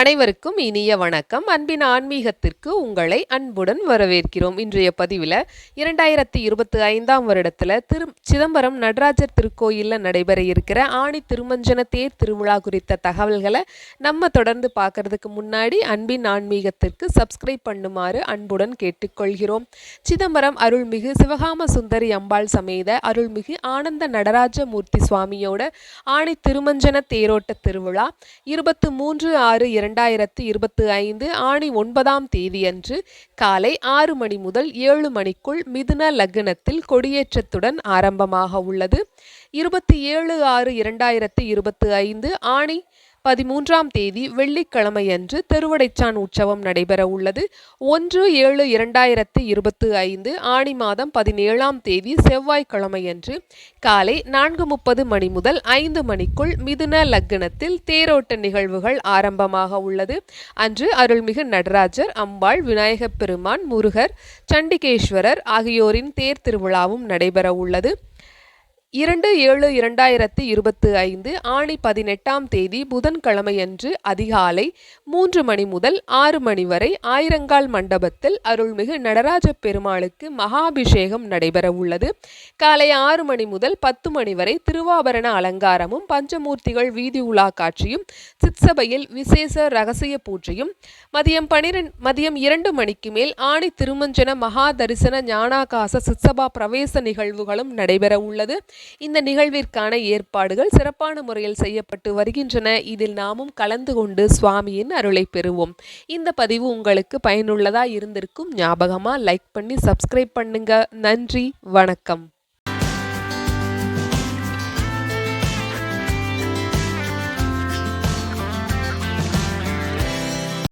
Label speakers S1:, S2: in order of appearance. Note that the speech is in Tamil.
S1: அனைவருக்கும் இனிய வணக்கம். அன்பின் ஆன்மீகத்திற்கு உங்களை அன்புடன் வரவேற்கிறோம். இன்றைய பதிவில் இரண்டாயிரத்தி இருபத்தி ஐந்தாம் வருடத்தில் திரு சிதம்பரம் நடராஜர் திருக்கோயிலில் நடைபெற இருக்கிற ஆணி திருமஞ்சன தேர் திருவிழா குறித்த தகவல்களை நம்ம தொடர்ந்து பார்க்கறதுக்கு முன்னாடி அன்பின் ஆன்மீகத்திற்கு சப்ஸ்கிரைப் பண்ணுமாறு அன்புடன் கேட்டுக்கொள்கிறோம். சிதம்பரம் அருள்மிகு சிவகாம சுந்தரி அம்பாள் சமேத அருள்மிகு ஆனந்த நடராஜ மூர்த்தி சுவாமியோட ஆணி திருமஞ்சன தேரோட்ட திருவிழா இருபத்து மூன்று ஆறு இரண்டாயிரத்து இருபத்தி ஐந்து ஆணி ஒன்பதாம் தேதியன்று காலை ஆறு மணி முதல் ஏழு மணிக்குள் மிதுன லக்னத்தில் கொடியேற்றத்துடன் ஆரம்பமாக உள்ளது. இருபத்தி ஏழு ஆறு இரண்டாயிரத்து இருபத்தி ஐந்து ஆணி பதிமூன்றாம் தேதி வெள்ளிக்கிழமையன்று தெருவடைச்சான் உற்சவம் நடைபெற உள்ளது ஒன்று ஏழு இரண்டாயிரத்து இருபத்தி ஐந்து ஆணி மாதம் பதினேழாம் தேதி செவ்வாய்க்கிழமையன்று காலை நான்கு முப்பது மணி முதல் ஐந்து மணிக்குள் மிதுன லக்னத்தில் தேரோட்ட நிகழ்வுகள் ஆரம்பமாக உள்ளது. அன்று அருள்மிகு நடராஜர் அம்பாள் விநாயகப் பெருமான் முருகர் சண்டிகேஸ்வரர் ஆகியோரின் தேர் திருவிழாவும் நடைபெற உள்ளது இரண்டு ஏழு இரண்டாயிரத்தி இருபத்தி ஐந்து ஆணி பதினெட்டாம் தேதி புதன்கிழமையன்று அதிகாலை மூன்று மணி முதல் ஆறு மணி வரை ஆயிரங்கால் மண்டபத்தில் அருள்மிகு நடராஜ பெருமாளுக்கு மகாபிஷேகம் நடைபெற உள்ளது. காலை ஆறு மணி முதல் பத்து மணி வரை திருவாபரண அலங்காரமும் பஞ்சமூர்த்திகள் வீதி உலா காட்சியும் சிற்சபையில் விசேஷ ரகசிய பூஜையும் மதியம் பனிரெண்டு மதியம் இரண்டு மணிக்கு மேல் ஆணி திருமஞ்சன மகா தரிசன ஞானாகாச சிற்சபா பிரவேச நிகழ்வுகளும் நடைபெற உள்ளது. இந்த நிகழ்விற்கான ஏற்பாடுகள் சிறப்பான முறையில் செய்யப்பட்டு வருகின்றன. இதில் நாமும் கலந்து கொண்டு சுவாமியின் அருளை பெறுவோம். இந்த பதிவு உங்களுக்கு பயனுள்ளதா இருந்திருக்கும் ஞாபகமா லைக் பண்ணி சப்ஸ்கிரைப் பண்ணுங்க. நன்றி வணக்கம்.